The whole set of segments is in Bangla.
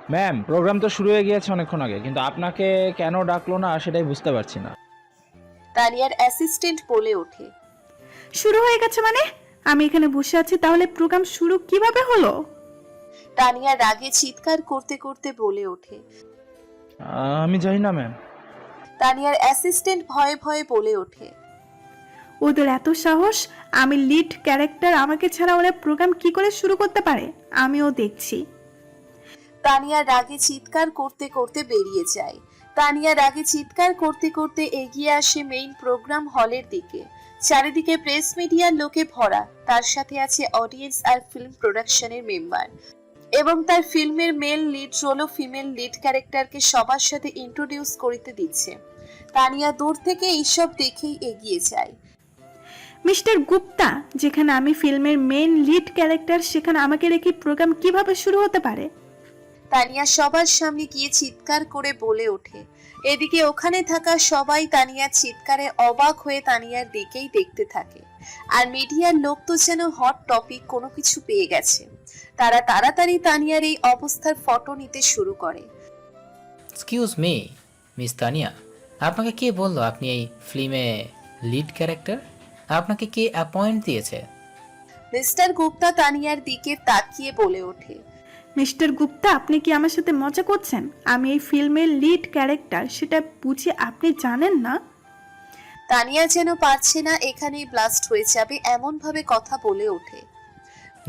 ম্যাম প্রোগ্রাম তো শুরু হয়ে গিয়েছে অনেকক্ষণ আগে কিন্তু আপনাকে কেন ডাকলো না সেটাই বুঝতে পারছি না। তানিয়ার অ্যাসিস্ট্যান্ট বলে ওঠে। শুরু হয়ে গেছে মানে? আমি এখানে বসে আছি তাহলে প্রোগ্রাম শুরু কীভাবে হলো? তানিয়া রাগে চিৎকার করতে করতে বলে ওঠে। আহ, আমি জানি না ম্যাম তানিয়ার অ্যাসিস্ট্যান্ট ভয়ে ভয়ে বলে ওঠে। ওদের এত সাহস আমি লিড ক্যারেক্টার আমাকে ছাড়া ওরা প্রোগ্রাম কি করে শুরু করতে পারে? আমিও দেখছি। তানিয়া রাগে চিৎকার করতে করতে বেরিয়ে যায়। তানিয়া রাগে চিৎকার করতে করতে এগিয়ে আসে মেইন প্রোগ্রাম হলের দিকে। চারিদিকে প্রেস মিডিয়ার লোকে ভরা, তার সাথে আছে অডিয়েন্স আর ফিল্ম প্রোডাকশনের মেম্বার এবং তার ফিল্মের মেল লিড রোল ও ফিমেল লিড ক্যারেক্টারকে সবার সাথে ইন্ট্রোডিউস করিতে দিচ্ছে। তানিয়া দূর থেকে এইসব দেখেই এগিয়ে যায়। মিস্টার গুপ্তা, যেখানে আমি ফিল্মের মেন লিড ক্যারেক্টার সেখানে আমাকে রেখে প্রোগ্রাম কীভাবে শুরু হতে পারে? তানিয়া সবার সামনে গিয়ে চিৎকার করে বলে ওঠে। এদিকে ওখানে থাকা সবাই তানিয়ার চিৎকারে অবাক হয়ে তানিয়ার দিকেই দেখতে থাকে। আর মিডিয়ার লোক তো যেন হট টপিক কোনো কিছু পেয়ে গেছে। তারা তাড়াতাড়ি তানিয়ার এই অবস্থার ফটো নিতে শুরু করে। এক্সকিউজ মি মিস তানিয়া আপনাকে কে বলল আপনি এই ফিল্মে লিড ক্যারেক্টার আপনাকে কে অ্যাপয়েন্ট দিয়েছে? মিস্টার গুপ্তা তানিয়ার দিকে তাকিয়ে বলে ওঠে। মিস্টার গুপ্তা আপনি কি আমার সাথে মজা করছেন? আমি এই ফিল্মের লিড ক্যারেক্টার সেটা বুঝে আপনি জানেন না? তানিয়া যেন পারছে না এখানেই ব্লাস্ট হয়ে যাবে এমন ভাবে কথা বলে ওঠে।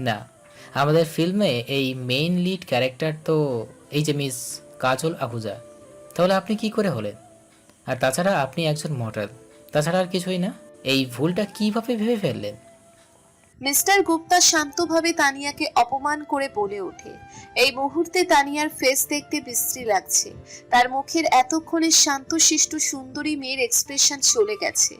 না আমাদের ফিল্মে এই মেইন লিড ক্যারেক্টার তো এই যে মিস কাজল আহুজা তাহলে আপনি কি করে হলেন? আর তাছাড়া আপনি একজন মডেল তাছাড়া আর কিছুই না? এই ভুলটা কীভাবে ভেবে ফেললেন? মিস্টার গুপ্তা শান্তভাবে তানিয়াকে অপমান করে বলে ওঠে। এই মুহূর্তে তানিয়ার ফেস দেখতে বিশ্রী লাগছে। তার মুখের এতক্ষণের শান্তশিষ্ট সুন্দরী মেয়ের এক্সপ্রেশন চলে গেছে।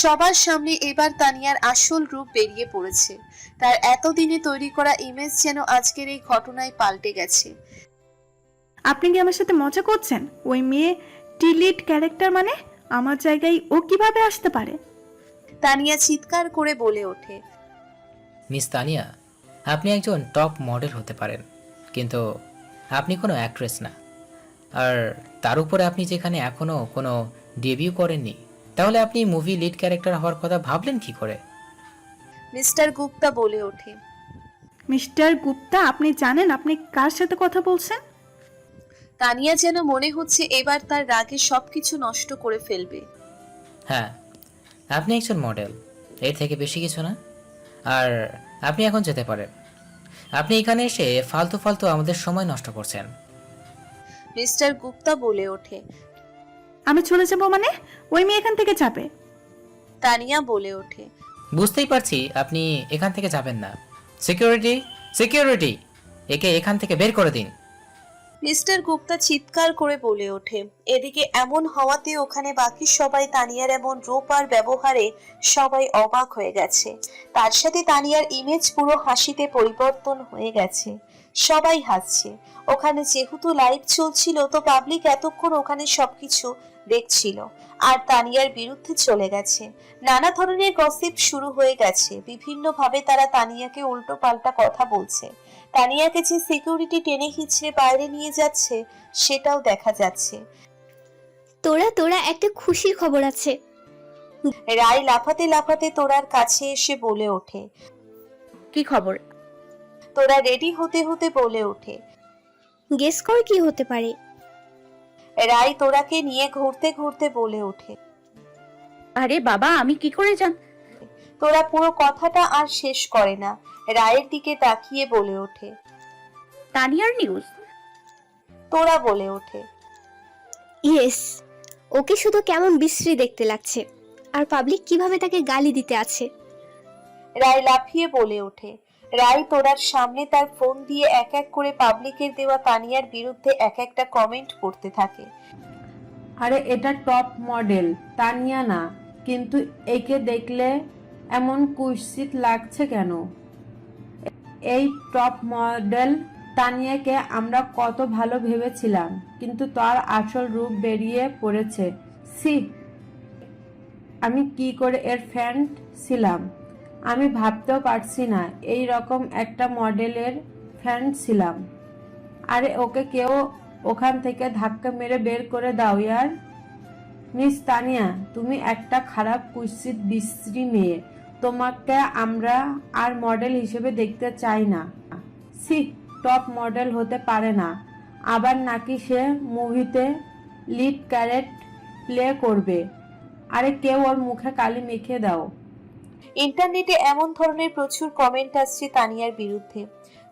সবার সামনে এবার তানিয়ার আসল রূপ বেরিয়ে পড়েছে। তার এতদিনে তৈরি করা ইমেজ যেন আজকের এই ঘটনায় পাল্টে গেছে। আপনি কি আমার সাথে মজা করছেন? ওই মেয়ে টিলিট ক্যারেক্টার মানে? আমার জায়গায় ও কীভাবে আসতে পারে? তানিয়া চিৎকার করে বলে ওঠে। মিস তানিয়া আপনি একজন টপ মডেল হতে পারেন কিন্তু আপনি কোনো অ্যাক্ট্রেস না। আর তার উপরে আপনি যেখানে এখনও কোনো ডেবিউ করেননি তাহলে আপনি মুভি লিড ক্যারেক্টার হওয়ার কথা ভাবলেন কি করে? মিস্টার গুপ্তা বলে ওঠে। মিস্টার গুপ্তা আপনি জানেন আপনি কার সাথে কথা বলছেন? তানিয়া যেন মনে হচ্ছে এবার তার রাগে সবকিছু নষ্ট করে ফেলবে। হ্যাঁ আপনি একজন মডেল এর থেকে বেশি কিছু না। আর আপনি এখন যেতে পারেন। আপনি এখানে এসে ফালতু ফালতু আমাদের সময় নষ্ট করছেন। মিস্টার গুপ্তা বলে ওঠে। আমি চলে যাব মানে? ওই মেয়ে এখান থেকে যাবে। তানিয়া বলে ওঠে। বুঝতেই পারছি আপনি এখান থেকে যাবেন না। সিকিউরিটি সিকিউরিটি একে এখান থেকে বের করে দিন। মিস্টার গুপ্তা চিৎকার করে বলে ওঠে। এদিকে এমন হওয়াতে ওখানে বাকি সবাই তানিয়ার এমন রূপ আর ব্যবহারে সবাই অবাক হয়ে গেছে। তার সাথে তানিয়ার ইমেজ পুরো হাসিতে পরিবর্তন হয়ে গেছে। সবাই হাসছে। ওখানে যেহেতু লাইভ চলছিল, তো পাবলিক এতক্ষণ ওখানে সবকিছু দেখছিল। আর তানিয়ার বিরুদ্ধে চলে গেছে। নানা ধরনের গসিপ শুরু হয়ে গেছে। বিভিন্ন ভাবে তারা তানিয়াকে উল্টো পাল্টা কথা বলছে। তানিয়াকে যে সিকিউরিটি টেনে হিচড়ে বাইরে নিয়ে যাচ্ছে সেটাও দেখা যাচ্ছে। তোরা তোরা একটা খুশির খবর আছে। রায় লাফাতে লাফাতে তোরার কাছে এসে বলে ওঠে। কি খবর? তোরা রেডি হতে হতে বলে ওঠে। গেস কর কি হতে পারে। রায় তোরাকে নিয়ে ঘুরতে ঘুরতে বলে ওঠে। আরে বাবা আমি কি করে জান তোরা পুরো কথাটা আর শেষ করে না। রায়ের দিকে তাকিয়ে বলে ওঠে। তানিয়ার নিউজ তোরা বলে ওঠে। ইয়েস ওকে শুধু কেমন বিশ্রী দেখতে লাগছে। আর পাবলিক কীভাবে তাকে গালি দিতে আছে? রায় লাফিয়ে বলে ওঠে। রায় তোরার সামনে তার ফোন দিয়ে এক এক করে পাবলিকের দেওয়া তানিয়ার বিরুদ্ধে এক একটা কমেন্ট করতে থাকে। আরে এটা টপ মডেল তানিয়া না। কিন্তু একে দেখলে এমন কুৎসিত লাগছে কেন? এই টপ মডেল তানিয়াকে আমরা কত ভালো ভেবেছিলাম, কিন্তু তার আসল রূপ বেরিয়ে পড়েছে। সি আমি কি করে এর ফ্যান ছিলাম? আমি ভাবতেও পারছি না, এই রকম একটা মডেলের ফ্যান ছিলাম। আরে ওকে কেউ ওখান থেকে ধাক্কা মেরে বের করে দাও ইয়ার। মিস তানিয়া, তুমি একটা খারাপ কুৎসিত বিশ্রী মেয়ে। তোমাকে আমরা আর মডেল হিসেবে দেখতে চাই না। সি টপ মডেল হতে পারে না। আবার নাকি সে মুভিতে লিড ক্যারেট প্লে করবে। আরে কেউ ওর মুখে কালি মেখে দাও। ইন্টারনেটে এমন ধরনের প্রচুর কমেন্ট আসছে তানিয়ার বিরুদ্ধে।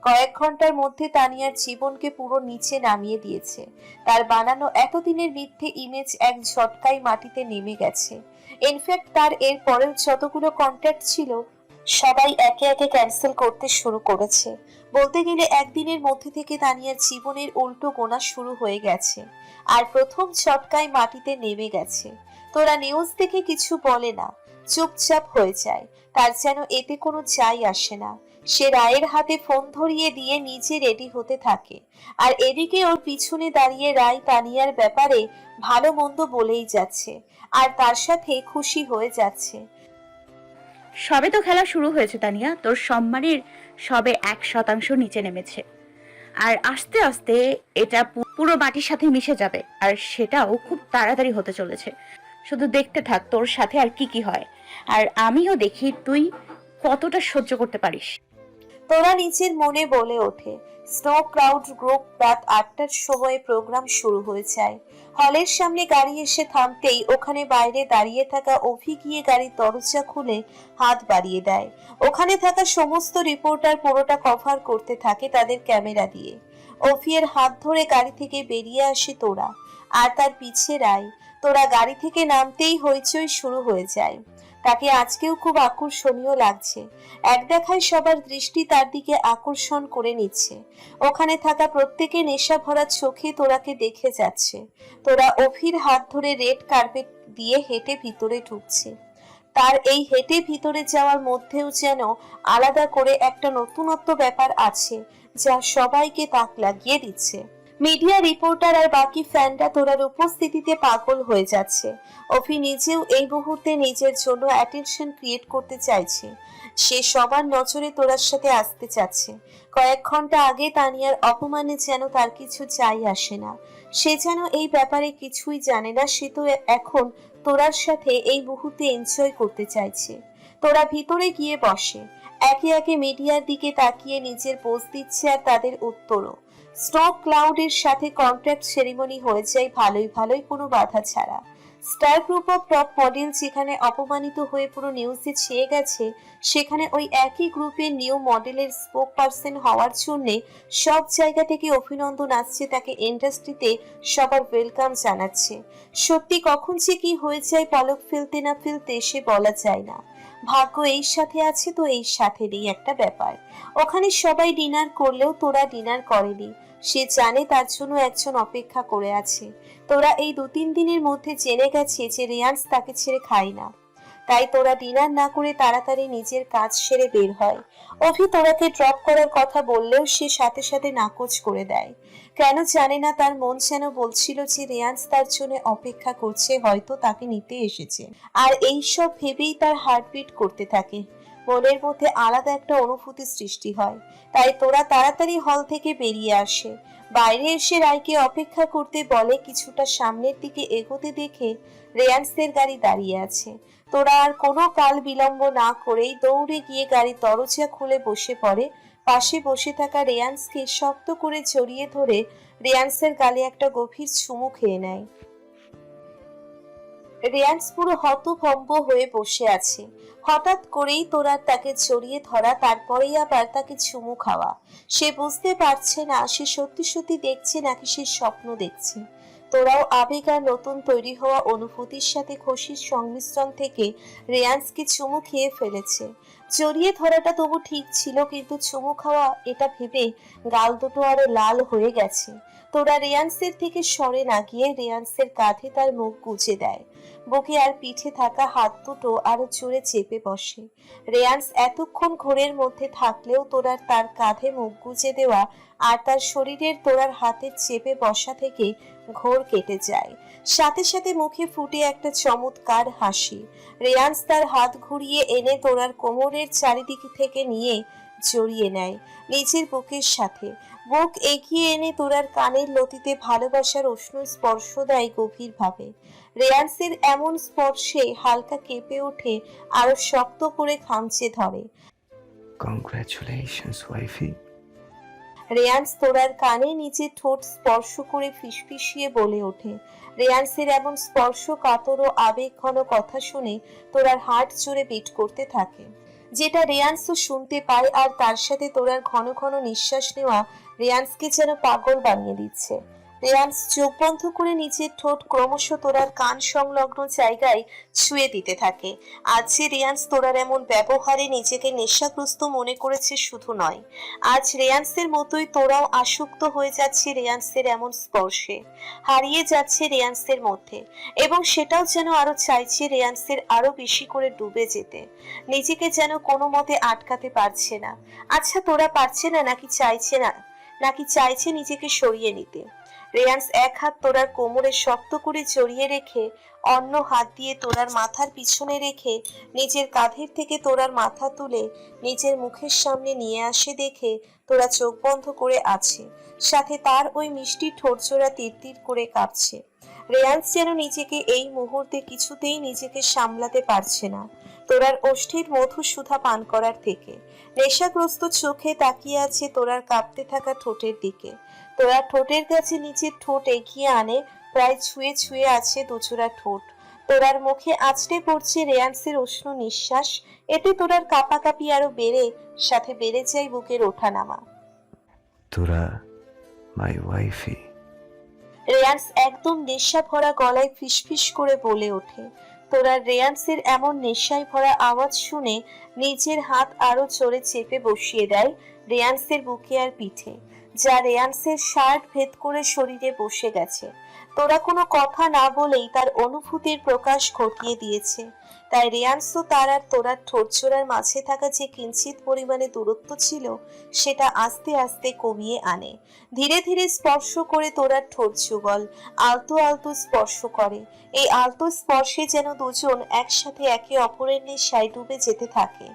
কয়েক ঘণ্টার মধ্যে তানিয়ার জীবনকে পুরো নিচে নামিয়ে দিয়েছে। তার বানানো এতদিনের মিথ্যে ইমেজ এক ঝটকায় মাটিতে নেমে গেছে। ইনফ্যাক্ট তার এর পরেও যতগুলো কন্ট্যাক্ট ছিল, সবাই একে একে ক্যান্সেল করতে শুরু করেছে। বলতে গেলে একদিনের মধ্যে থেকে তানিয়ার জীবনের উল্টো গোনা শুরু হয়ে গেছে আর প্রথম ঝটকায় মাটিতে নেমে গেছে। তোরা নিউজ দেখে কিছু বলে না, চুপচাপ হয়ে যায়, তার যেন এতে কোনো চাই আসে না। সে রায়ের হাতে ফোন ধরিয়ে দিয়ে নিজে রেডি হতে থাকে আর এদিকে ওর পিছনে দাঁড়িয়ে রায় তানিয়ার ব্যাপারে ভালো মন্দ বলেই যাচ্ছে। আর তার সাথে খুশি হয়ে যাচ্ছে। সবে তো খেলা শুরু হয়েছে, তানিয়া। তোর সম্মানের সবে এক শতাংশ নিচে নেমেছে। আর আস্তে আস্তে এটা পুরো মাটির সাথে মিশে যাবে, আর সেটাও খুব তাড়াতাড়ি হতে চলেছে। শুধু দেখতে থাক তোর সাথে আর কি কি হয়। আর আমিও দেখি তুই কতটা সহ্য করতে পারিস। তোরা নিজের মনে বলে ওঠে স্নো ক্রাউড গ্রুপ রাত আটটার সময় প্রোগ্রাম শুরু হয়ে যায়। হলের সামনে গাড়ি এসে থামতেই ওখানে বাইরে দাঁড়িয়ে থাকা অভি গিয়ে গাড়ির দরজা খুলে হাত বাড়িয়ে দেয়। ওখানে থাকা সমস্ত রিপোর্টার পুরোটা কভার করতে থাকে তাদের ক্যামেরা দিয়ে। অভিয়ের হাত ধরে গাড়ি থেকে বেরিয়ে আসে তোরা। আর তার পিছে রায়। তোরা গাড়ি থেকে নামতেই হইচই শুরু হয়ে যায়। তাকে আজকেও খুব আকর্ষণীয় লাগছে। এক দেখায় সবার দৃষ্টি তার দিকে আকর্ষণ করে নিচ্ছে। ওখানে থাকা প্রত্যেকে নেশা ভরা চোখে তোরাকে দেখে যাচ্ছে। তোরা অভির হাত ধরে রেড কার্পেট দিয়ে হেঁটে ভিতরে ঢুকছে। তার এই হেঁটে ভিতরে যাওয়ার মধ্যেও যেন আলাদা করে একটা নতুনত্ব ব্যাপার আছে, যা সবাইকে তাক লাগিয়ে দিচ্ছে। মিডিয়া রিপোর্টার আর বাকি ফ্যানরা তোরার উপস্থিতিতে পাগল হয়ে যাচ্ছে। অভি নিজেও এই মুহূর্তে নিজের জন্য অ্যাটেনশন ক্রিয়েট করতে চাইছে। সে সবার নজরে তোরার সাথে আসতে চাচ্ছে। কয়েক ঘণ্টা আগে তানিয়ার অপমানে যেন তার কিছু চাই আসে না। সে যেন এই ব্যাপারে কিছুই জানে না, সে তো এখন তোরার সাথে এই মুহূর্তে এনজয় করতে চাইছে। তোরা ভিতরে গিয়ে বসে। একে একে মিডিয়ার দিকে তাকিয়ে নিজের পোজ দিচ্ছে আর তাদের উত্তরও। স্টক ক্লাউডের সাথে কন্ট্রাক্ট সেরিমনি হয়ে যায় ভালোই ভালোই কোনো বাধা ছাড়া। Star group of top model যেখানে অপমানিত হয়ে পুরো নিউজে ছেয়ে গেছে, সেখানে ওই একই গ্রুপের নিউ মডেলের স্পোক পার্সন হওয়ার জন্য সব জায়গা থেকে অভিনন্দন আসছে তাকে ইন্ডাস্ট্রিতে সবার ওয়েলকাম জানাচ্ছে। সত্যি কখন যে কি হয়ে যায় পলক ফেলতে না ফেলতে সে বলা যায় না। ভাগ্য এই সাথে আছে তো এই সাথেরই একটা ব্যাপার। ওখানে সবাই ডিনার করলেও তোরা ডিনার করেনি। সে জানে তার জন্য একজন অপেক্ষা করে আছে। তোরা এই দু তিন দিনের মধ্যে জেনে গেছে যে রেয়ান্স তাকে ছেড়ে খায় না তাই তোরা ডিনার না করে তাড়াতাড়ি নিজের কাজ সেরে বের হয়। অভি তোরাকে ড্রপ করার কথা বললেও সে সাথে সাথে নাকচ করে দেয়। কেন জানে না তার মন যেন বলছিল যে রেয়ান্স তার জন্য অপেক্ষা করছে, হয়তো তাকে নিতে এসেছে। আর এই সব ভেবেই তার হার্টবিট করতে থাকে। মনের মধ্যে আলাদা একটা অনুভূতি সৃষ্টি হয়। তাই তোরা তাড়াতাড়ি হল থেকে বেরিয়ে আসে। বাইরে এসে রায়কে অপেক্ষা করতে বলে, কিছুটা সামনের দিকে এগোতে দেখে রেয়ান্সদের গাড়ি দাঁড়িয়ে আছে। তোরা আর কোনো কাল বিলম্ব না করেই দৌড়ে গিয়ে গাড়ির দরজা খুলে বসে পড়ে। পাশে বসে থাকা রেয়ান্সকে শক্ত করে জড়িয়ে ধরে রেয়ান্সের গালে একটা গভীর চুমু খেয়ে নেয়। রেয়ান্স পুরো হতভম্ব হয়ে বসে আছে। হঠাৎ করেই তোরা তাকে জড়িয়ে ধরা, তারপরেই আবার তাকে চুমু খাওয়া। সে বুঝতে পারছে না, সে সত্যি সত্যি দেখছে নাকি সে স্বপ্ন দেখছে। তোরাও আবেগ আর নতুন তৈরি হওয়া অনুভূতির সাথে খুশির সংমিশ্রণ থেকে রেয়ান্সকে চুমু খেয়ে ফেলেছে। জড়িয়ে ধরাটা তবু ঠিক ছিল, কিন্তু চুমু খাওয়া, এটা ভেবে গাল দুটো আরও লাল হয়ে গেছে। তোরা রেয়ান্সের থেকে সরে না গিয়ে রেয়ান্সের কাঁধে তার মুখ গুজে দেয়। বুকে আর পিঠে থাকা হাত দুটো আরও জোরে চেপে বসে। রেয়ান্স এতক্ষণ ঘোরের মধ্যে থাকলেও তোরার তার কাঁধে মুখ গুজে দেওয়া আর তার শরীরের তোরার হাতে চেপে বসা থেকে ঘোর কেটে যায়। সাথে সাথে মুখে ফুটে একটা চমৎকার হাসি। রেয়ান্স তার হাত ঘুরিয়ে এনে তোরার কোমরের চারিদিক থেকে নিয়ে জড়িয়ে নেয় নিজের বুকের সাথে। বুক এগিয়ে এনে তোরার কানের লতিতে ভালোবাসার উষ্ণ স্পর্শ দেয় গভীরভাবে। রেয়ান্সের এমন স্পর্শে হালকা কেঁপে ওঠে আরও শক্ত করে খামচে ধরে। কংগ্রাচুলেশনস ওয়াইফি রেয়ান্স তোরার কানে নিচে ঠোঁট স্পর্শ করে ফিসফিসিয়ে বলে ওঠে। রেয়ান্সের এমন স্পর্শ কাতর ও আবেগ ঘন কথা শুনে তোরার হার্ট জুড়ে বিট করতে থাকে। যেটা রেয়ান্সও শুনতে পায় আর তার সাথে তোরার ঘন ঘন নিঃশ্বাস নেওয়া রেয়ান্সকে যেন পাগল বানিয়ে দিচ্ছে। রেয়ান্স চোখ বন্ধ করে নিচের ঠোঁট ক্রমশ তোরার কান সংলগ্ন জায়গায় ছুঁয়ে দিতে থাকে। আজ যে রেয়ান্স তোরার এমন ব্যবহারে নিজেকে নেশাগ্রস্ত মনে করেছে শুধু নয়, আজ রেয়ান্সের মতোই তোরাও আসক্ত হয়ে যাচ্ছে রেয়ান্সের এমন স্পর্শে। হারিয়ে যাচ্ছে রেয়ান্সের মধ্যে, এবং সেটাও যেন আরও চাইছে রেয়ান্সের আরও বেশি করে ডুবে যেতে। নিজেকে যেন কোনো মতে আটকাতে পারছে না। আচ্ছা তোরা পারছে না নাকি চাইছে না? নাকি চাইছে নিজেকে সরিয়ে নিতে? রেয়ান্স এক হাত তোরার কোমরে শক্ত করে জড়িয়ে রেখে, অন্য হাত দিয়ে তোরার মাথার পিছনে রেখে, নিজের কাঁধের থেকে তোরার মাথা তুলে নিজের মুখের সামনে নিয়ে আসে দেখে তোরা চোখ বন্ধ করে আছে। সাথে তার ওই মিষ্টি ঠোঁটজোড়া তীর করে কাঁপছে। রেয়ান্স যেন নিজেকে এই মুহূর্তে কিছুতেই নিজেকে সামলাতে পারছে না। তোরার ওষ্ঠীর মধু সুধা পান করার থেকে। নেশাগ্রস্ত চোখে তাকিয়ে আছে তোরার কাঁপতে থাকা ঠোঁটের দিকে। তোরা ঠোঁটের কাছে নিচে ঠোঁট এগিয়ে আনে প্রায় ছুঁয়ে ছুঁয়ে আছে দুচোরা ঠোঁট। তোরার মুখে আছড়ে পড়ছে রেয়ান্সের উষ্ণ নিঃশ্বাস এতে তোরার কাঁপাকাঁপি আরও বেড়ে সাথে বেড়ে যায় বুকের ওঠানামা। তোরা মাই ওয়াইফি রেয়ান্স একদম নেশা ভরা গলায় ফিসফিস করে বলে ওঠে। তোরা রেয়ান্সের এমন নেশায় ভরা আওয়াজ শুনে নিজের হাত আরও চড়ে চেপে বসিয়ে দেয় রেয়ান্সের বুকে আর পিঠে। যা রেয়ান্সের শার্ট ভেদ করে শরীরে বসে গেছে। তোরা কোনো কথা না বলেই তার অনুভূতির প্রকাশ ঘটিয়ে দিয়েছে। তাই রেয়ান্স তো তার আর তোরার ঠোঁটচোরার মাঝে থাকা যে কিঞ্চিত পরিমাণে দূরত্ব ছিল, সেটা আস্তে আস্তে কমিয়ে আনে। ধীরে ধীরে স্পর্শ করে তোরার ঠোঁট আলতো আলতো স্পর্শ করে। এই আলতো স্পর্শে যেন দুজন একসাথে একে অপরের নেশায় ডুবে যেতে থাকে।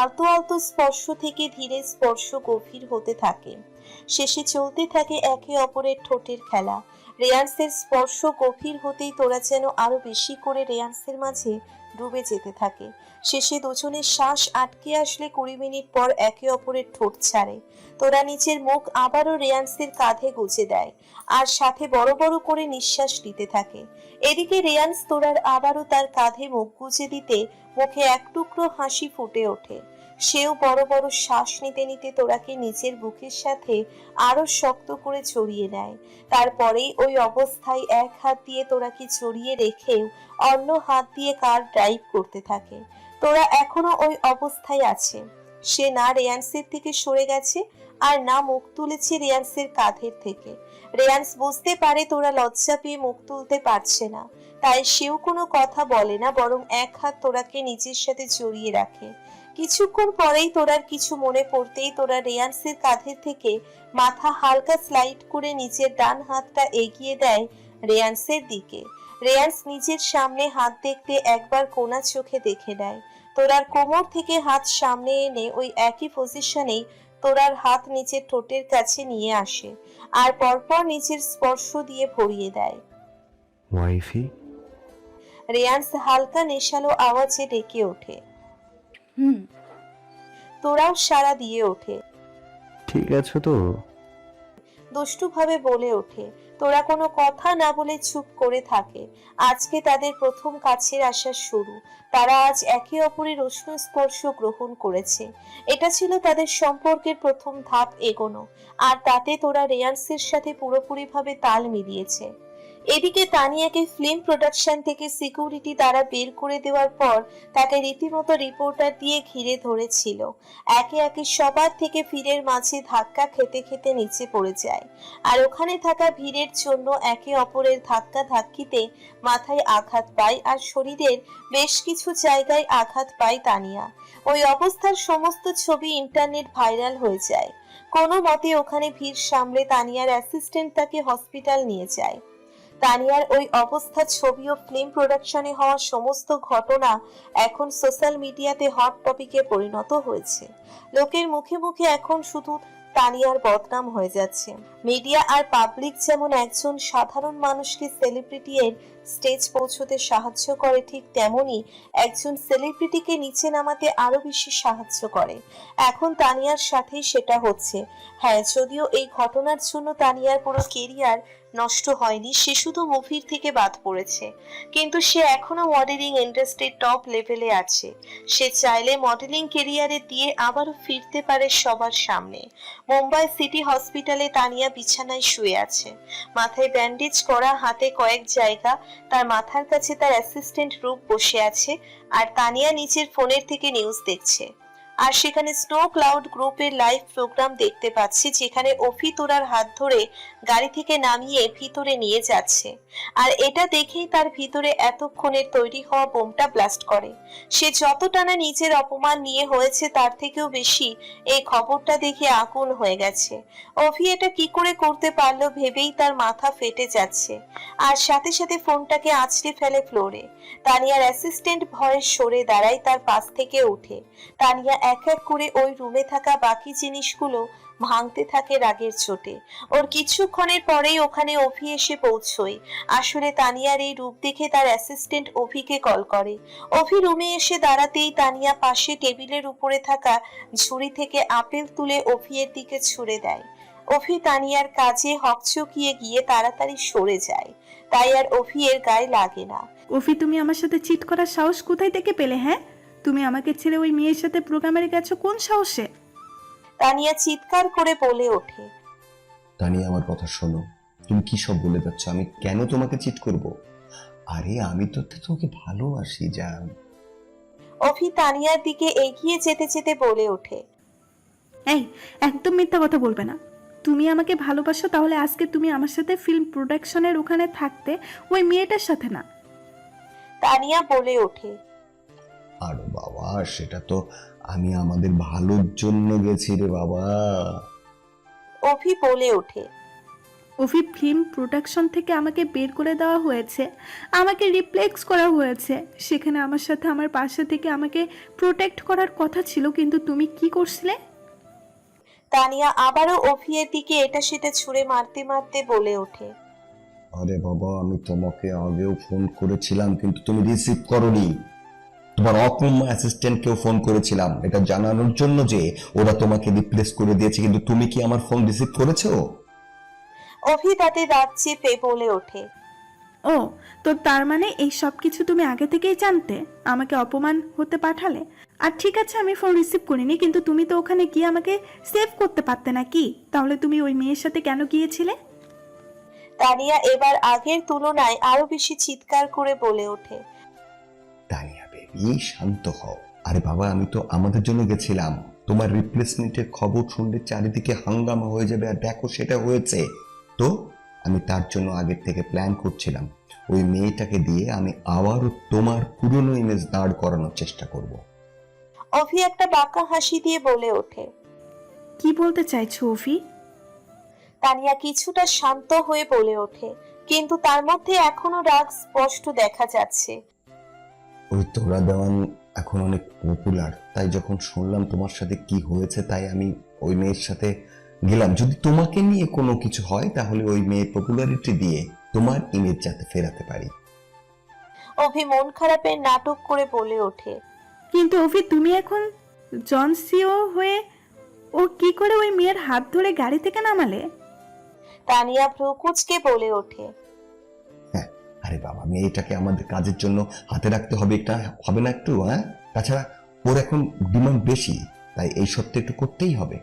আলতো আলতো স্পর্শ থেকে ধীরে স্পর্শ গভীর হতে থাকে। শেষে চলতে থাকে একে অপরের ঠোঁটের খেলা। রেয়ান্সের স্পর্শ গভীর হতেই তোরা যেন আরও বেশি করে রেয়ান্সের মাঝে ডুবে যেতে থাকে। শেষে দুজনের শ্বাস আটকে আসলে কুড়ি মিনিট পর একে অপরের ঠোঁট ছাড়ে। তোরা নিচের মুখ আবারও রেয়ান্সের কাঁধে গুজে দেয় আর সাথে বড় বড় করে নিঃশ্বাস নিতে থাকে। এদিকে রেয়ান্স তোরার আবারও তার কাঁধে মুখ গুজে দিতে মুখে এক টুকরো হাসি ফুটে ওঠে। সেও বড় বড় শ্বাস নিতে নিতে তোরাকে নিজের বুকের সাথে আরও শক্ত করে জড়িয়ে নেয়। তারপরেই ওই অবস্থায় এক হাত দিয়ে তোরাকে জড়িয়ে রেখেও অন্য হাত দিয়ে কার ড্রাইভ করতে থাকে। তোরা এখনও ওই অবস্থায় আছে। সে না রেয়ান্সের থেকে সরে গেছে আর না মুখ তুলেছে রেয়ান্সের কাঁধের থেকে। রেয়ান্স বুঝতে পারে তোরা লজ্জা পেয়ে মুখ তুলতে পারছে না। তাই সেও কোনো কথা বলে না, বরং এক হাত তোরাকে নিজের সাথে জড়িয়ে রাখে। কিছুক্ষণ পরেই তোরার কিছু মনে পড়তেই তোরা রেয়ান্সের কাঁধের থেকে মাথা হালকা স্লাইড করে নিচের ডান হাতটা এগিয়ে দেয় রেয়ান্সের দিকে। রেয়ান্স নিজের সামনে হাত দেখতে একবার কোনা চোখে দেখে নেয়। তোরার কোমর থেকে হাত সামনে এনে ওই একই পজিশনেই তোরার হাত নিচের ঠোঁটের কাছে নিয়ে আসে আর পরপর নিচের স্পর্শ দিয়ে ভরিয়ে দেয়। ওয়াইফি রেয়ান্স হালকা নেশালো আওয়াজে ডেকে ওঠে। হুম। তোরাও সারা দিয়ে ওঠে। ঠিক আছো তো? দুষ্টুভাবে বলে ওঠে তোরা কোনো কথা না বলে চুপ করে থাকে। আজকে তাদের প্রথম কাছের আসার শুরু। তারা আজ একে অপরের উষ্ণ স্পর্শ গ্রহণ করেছে। এটা ছিল তাদের সম্পর্কের প্রথম ধাপ এগোনো। আর তাতে তোরা রেয়ান্সের সাথে পুরোপুরিভাবে তাল মিলিয়েছে। এদিকে তানিয়াকে ফিল্ম প্রোডাকশন থেকে সিকিউরিটি দ্বারা বের করে দেওয়ার পর তাকে রীতিমতো রিপোর্টার দিয়ে ঘিরে ধরেছিল। একে একে সবার থেকে ভিড়ের মাঝে ধাক্কা খেতে খেতে নিচে পড়ে যায়। আর ওখানে থাকা ভিড়ের জন্য একে অপরের ধাক্কা ধাক্কিতে মাথায় আঘাত পায় আর শরীরের বেশ কিছু জায়গায় আঘাত পায় তানিয়া। ওই অবস্থার সমস্ত ছবি ইন্টারনেট ভাইরাল হয়ে যায়। কোনো মতে ওখানে ভিড় সামলে তানিয়ার অ্যাসিস্ট্যান্ট তাকে হসপিটাল নিয়ে যায়। তানিয়ার ওই অবস্থার ছবি ও ফিল্ম প্রোডাকশনে হওয়া সমস্ত ঘটনা এখন সোশ্যাল মিডিয়াতে হট টপিকে পরিণত হয়েছে। লোকের মুখে মুখে এখন শুধু তানিয়ার বদনাম হয়ে যাচ্ছে। মিডিয়া আর পাবলিক যেমন একজন সাধারণ মানুষকে সেলিব্রিটি এর স্টেজ পৌঁছতে সাহায্য করে ঠিক তেমনি একজন সেলিব্রিটিকে নিচে নামাতে আরও বেশি সাহায্য করে। এখন তানিয়ার সাথেই সেটা হচ্ছে। হ্যাঁ যদিও এই ঘটনার জন্য তানিয়ার পুরো কেরিয়ার নষ্ট হয়নি, সে শুধু মুভির থেকে বাদ পড়েছে। কিন্তু সে এখনও মডেলিং ইন্ডাস্ট্রির টপ লেভেলে আছে। সে চাইলে মডেলিং কেরিয়ারে দিয়ে আবারও ফিরতে পারে সবার সামনে। মুম্বাই সিটি হসপিটালে তানিয়া বিছানায় শুয়ে আছে। মাথায় ব্যান্ডেজ করা, হাতে কয়েক জায়গা, তার মাথার কাছে তার অ্যাসিস্ট্যান্ট রূপ বসে আছে আর তানিয়া নিচের ফোনের থেকে নিউজ দেখছে। আর সেখানে স্নো ক্লাউড গ্রুপের লাইভ প্রোগ্রাম দেখতে পাচ্ছি, যেখানে অফি তোরার হাত ধরে গাড়ি থেকে নামিয়ে ভিতরে নিয়ে যাচ্ছে। আর এটা দেখেই তার ভিতরে এতক্ষণের তৈরি হওয়া বোমটা ব্লাস্ট করে। সে যতটা নিজের অপমান নিয়ে হয়েছে তার থেকেও বেশি এই খবরটা দেখে আগুন হয়ে গেছে। অভি এটা কি করে করতে পারল ভেবেই তার মাথা ফেটে যাচ্ছে। আর সাথে সাথে ফোনটাকে আছড়ে ফেলে ফ্লোরে। তানিয়ার অ্যাসিস্ট্যান্ট ভয়ে সরে দাঁড়ায় তার পাশ থেকে উঠে। তানিয়া এক এক করে ওই রুমে থাকা বাকি জিনিসগুলো ভাঙতে থাকে রাগের চোটে। ওর কিছুক্ষণের পরেই ওখানে অভি এসে পৌঁছয়। আসলে তানিয়ার এই রূপ দেখে তার অ্যাসিস্ট্যান্ট অভিকে কল করে। অভি রুমে এসে দাঁড়াতেই তানিয়া পাশে টেবিলের উপরে থাকা ঝুড়ি থেকে আপেল তুলে অভিয়ের দিকে ছুড়ে দেয়। অভি তানিয়ার কাজে হকচকিয়ে গিয়ে তাড়াতাড়ি সরে যায়। তাই আর অভি এর গায়ে লাগে না। ওফি তুমি আমার সাথে চিট করার সাহস কোথায় থেকে পেলে হ্যাঁ? তুমি আমাকে ছেড়ে ওই মেয়ের সাথে প্রোগ্রামে গেছো কোন সাহসে? তানিয়া চিৎকার করে বলে ওঠে। তানিয়া আমার কথা শোনো। তুমি কি সব বলে যাচ্ছ? আমি কেন তোমাকে চিট করব? আরে আমি তো তোকে ভালোবাসি জান। অভি তানিয়ার দিকে এগিয়ে যেতে যেতে বলে ওঠে। এই একদম মিথ্যা কথা বলবে না। তুমি আমাকে ভালোবাসো তাহলে আজকে তুমি আমার সাথে ফিল্ম প্রোডাকশনের ওখানে থাকতে ওই মেয়েটার সাথে না। তানিয়া বলে ওঠে। আর বাবা সেটা তো আমি আমাদের ভালোর জন্য গেছি রে বাবা। অভি বলে ওঠে। ওফি ফিল্ম প্রোডাকশন থেকে আমাকে বের করে দেওয়া হয়েছে। আমাকে রিপ্লেক্স করা হয়েছে। সেখানে আমার সাথে আমার পাশে থেকে আমাকে প্রোটেক্ট করার কথা ছিল কিন্তু তুমি কি করছিলে? তানিয়া আবারও অভিয়ের দিকে এটা সেটা ছুঁড়ে মারতে মারতে বলে ওঠে। আরে বাবা আমি তোমাকে আগেও ফোন করেছিলাম কিন্তু তুমি রিসিভ করনি। তোমার অকম্য অ্যাসিস্ট্যান্টকেও ফোন করেছিলাম। এটা জানানোর জন্য যে ওরা তোমাকে রিপ্লেস করে দিয়েছে কিন্তু তুমি কি আমার ফোন রিসিভ করেছ? অভি তাতে দাঁত চেপে বলে ওঠে। ও তো তার মানে এই সব কিছু তুমি আগে থেকেই জানতে? আমাকে অপমান হতে পাঠালে? আর ঠিক আছে আমি ফোন রিসিভ করিনি কিন্তু তুমি তো ওখানে গিয়ে আমাকে সেভ করতে পারতে নাকি তাহলে তুমি ওই মেয়ের সাথে কেন গিয়েছিলে? তানিয়া এবার আগের তুলনায় আরও বেশি চিৎকার করে বলে ওঠে। বেবি শান্ত হও। আরে বাবা আমি তো আমাদের জন্য গেছিলাম। তোমার রিপ্লেসমেন্টের খবর শুনলে চারিদিকে হাঙ্গামা হয়ে যাবে আর দেখো সেটা হয়েছে। তো আমি তার জন্য আগের থেকে প্ল্যান করছিলাম। ওই মেয়েটাকে দিয়ে আমি আবারও তোমার পুরনো ইমেজ দাঁড় করানোর চেষ্টা করব। অভি একটা বাঁকা হাসি দিয়ে বলে ওঠে। কি বলতে চাইছো অফি? তানিয়া কিছুটা শান্ত হয়ে বলে ওঠে কিন্তু তার মধ্যে এখনও রাগ স্পষ্ট দেখা যাচ্ছে। ওই তোরা দেওয়ান এখন অনেক পপুলার তাই যখন শুনলাম তোমার সাথে কি হয়েছে তাই আমি ওই মেয়ের সাথে গেলাম। যদি তোমাকে নিয়ে কোনো কিছু হয় তাহলে ওই মেয়ের পপুলারিটি দিয়ে তোমার ইমেজ যাতে ফেরাতে পারি। অভি মন খারাপের নাটক করে বলে ওঠে। কিন্তু অফি তুমি এখন জন সিও হয়ে ও কি করে ওই মেয়ের হাত ধরে গাড়ি থেকে নামালে? তানিয়া ভ্রুকুচকে বলে ওঠে। আরে বাবা মেয়েটাকে আমাদের কাজের জন্য হাতে রাখতে হবে একটা হবে না একটু হ্যাঁ? তাছাড়া ওর এখন ডিমান্ড বেশি তাই এই সত্যি একটু করতেই হবে।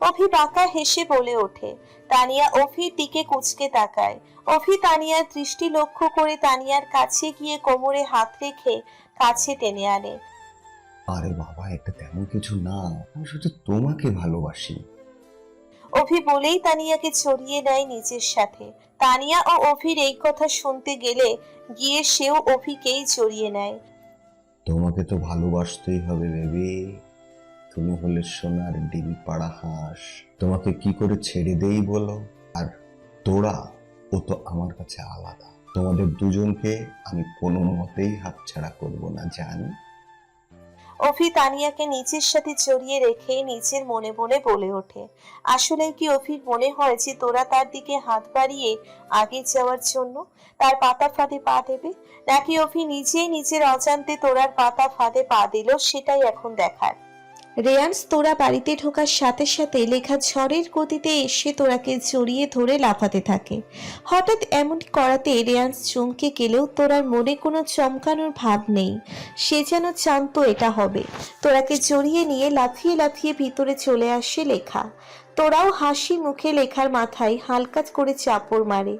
অভি বাঁকা হেসে বলে ওঠে। তানিয়া অভির দিকে কুচকে তাকায়। অভি তানিয়ার দৃষ্টি লক্ষ্য করে তানিয়ার কাছে গিয়ে কোমরে হাত রেখে কাছে টেনে আনে। আরে বাবা এটা তেমন কিছু না আমি শুধু তোমাকে ভালোবাসি। অভি বলেই তানিয়াকে ছড়িয়ে নেয় নিজের সাথে। তানিয়া ও অভির এই কথা শুনতে গেলে গিয়ে সেও অভিকেই জড়িয়ে নেয়। তোমাকে তো ভালোবাসতেই হবে, বেবি। তুমি হলে সোনার ডিম পাড়া হাঁস তোমাকে কি করে ছেড়ে দেই বলো? আর তোরা, ও তো আমার কাছে আলাদা। তোমাদের দুজনকে আমি কোনো মতেই হাতছাড়া করব না, জানি? অভি তানিয়াকে নিচের সাথে জড়িয়ে রেখে নিজের মনে মনে বলে ওঠে, আসলে কি অভির মনে হয় যে তোরা তার দিকে হাত বাড়িয়ে আগে যাওয়ার জন্য তার পাতা ফাঁদে পা দেবে? নাকি অভি নিজেই নিজের অজান্তে তোরার পাতা ফাঁদে পা দিল সেটাই এখন দেখার। রেয়ান্স তোরা বাড়িতে ঢোকার সাথে সাথে লেখা ঝড়ের গতিতে এসে তোরাকে জড়িয়ে ধরে লাফাতে থাকে। হঠাৎ এমন করাতে রেয়ান্স চমকে গেলেও তোরার মনে কোনো চমকানোর ভাব নেই। সে যেন জানতো এটা হবে। তোরাকে জড়িয়ে নিয়ে লাফিয়ে লাফিয়ে ভিতরে চলে আসে লেখা। তোরাও হাসি মুখে লেখার মাথায় হালকা করে চাপড় মারে।